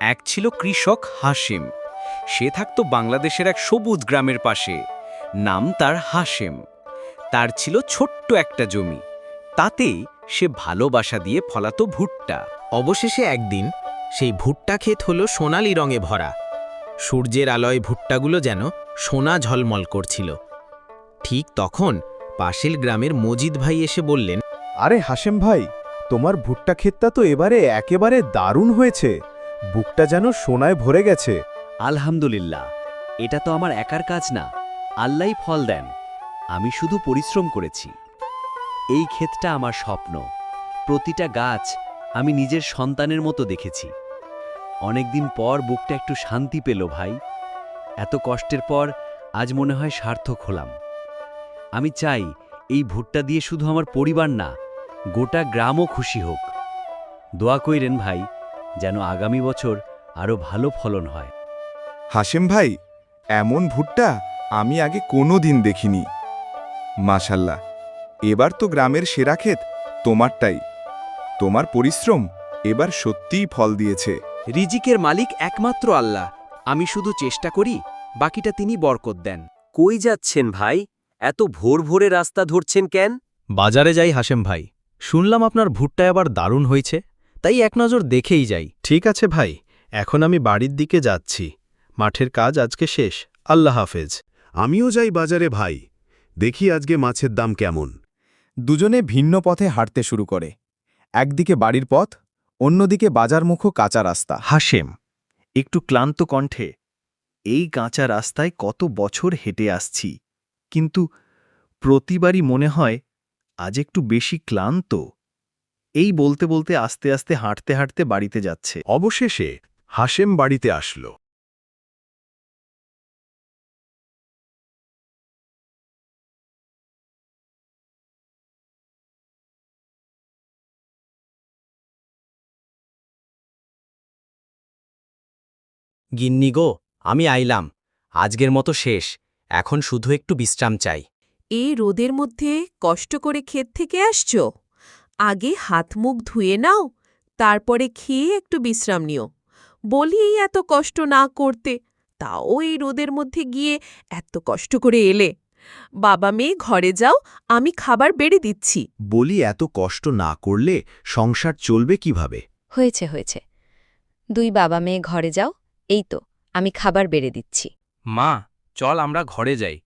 এক ছিল কৃষক হাসেম। সে থাকত বাংলাদেশের এক সবুজ গ্রামের পাশে। নাম তার হাসেম। তার ছিল ছোট্ট একটা জমি। তাতেই সে ভালোবাসা দিয়ে ফলাতো ভুট্টা। অবশেষে একদিন সেই ভুট্টা ক্ষেত হলো সোনালি রঙে ভরা। সূর্যের আলোয় ভুট্টাগুলো যেন সোনা ঝলমল করছিল। ঠিক তখন পাশের গ্রামের মজিদ ভাই এসে বললেন, আরে হাসেম ভাই, তোমার ভুট্টা ক্ষেতটা তো এবারে একেবারে দারুণ হয়েছে। বুকটা যেন সোনায় ভরে গেছে। আলহামদুলিল্লাহ, এটা তো আমার একার কাজ না। আল্লাহই ফল দেন। আমি শুধু পরিশ্রম করেছি। এই ক্ষেতটা আমার স্বপ্ন। প্রতিটা গাছ আমি নিজের সন্তানের মতো দেখেছি। অনেকদিন পর বুকটা একটু শান্তি পেল ভাই। এত কষ্টের পর আজ মনে হয় সার্থক হলাম। আমি চাই এই ভুট্টা দিয়ে শুধু আমার পরিবার না, গোটা গ্রামও খুশি হোক। দোয়া কইরেন ভাই। যেন আগামী বছর আরও ভালো ফলন হয়। হাসেম ভাই এমন ভুট্টা আমি আগে কোনো দিন দেখিনি। মাশাল্লাহ এবার তো গ্রামের সেরা ক্ষেত তোমারটাই। তোমার পরিশ্রম এবার সত্যিই ফল দিয়েছে। রিজিকের মালিক একমাত্র আল্লাহ। আমি শুধু চেষ্টা করি বাকিটা তিনি বরকত দেন। কই যাচ্ছেন ভাই? এত ভোর ভোরে রাস্তা ধরছেন কেন? বাজারে যাই হাসেম ভাই। শুনলাম আপনার ভুট্টা আবার দারুণ হয়েছে। তাই এক নজর দেখেই যাই। ঠিক আছে ভাই এখন আমি বাড়ির দিকে যাচ্ছি। মাঠের কাজ আজকে শেষ। আল্লাহ হাফেজ। আমিও যাই বাজারে ভাই। দেখি আজকে মাছের দাম কেমন। দুজনে ভিন্ন পথে হাঁটতে শুরু করে। একদিকে বাড়ির পথ অন্যদিকে বাজারমুখো কাঁচা রাস্তা। হাসেম একটু ক্লান্ত কণ্ঠে এই কাঁচা রাস্তায় কত বছর হেঁটে আসছি। কিন্তু প্রতিবারই মনে হয় আজ একটু বেশি ক্লান্ত। এই বলতে বলতে আস্তে আস্তে হাঁটতে হাঁটতে বাড়িতে যাচ্ছে। অবশেষে হাসেম বাড়িতে আসল। গিন্নি গো আমি আইলাম। আজকের মতো শেষ। এখন শুধু একটু বিশ্রাম চাই। এই রোদের মধ্যে কষ্ট করে ক্ষেত থেকে আসছ? আগে হাত মুখ ধুয়ে নাও তারপরে খেয়ে একটু বিশ্রাম নিও। বলি এই এত কষ্ট না করতে তাও এই রোদের মধ্যে গিয়ে এত কষ্ট করে এলে। বাবা মেয়ে ঘরে যাও আমি খাবার বেড়ে দিচ্ছি। বলি এত কষ্ট না করলে সংসার চলবে কীভাবে? হয়েছে হয়েছে। দুই বাবা মেয়ে ঘরে যাও এই তো আমি খাবার বেড়ে দিচ্ছি। মা চল আমরা ঘরে যাই।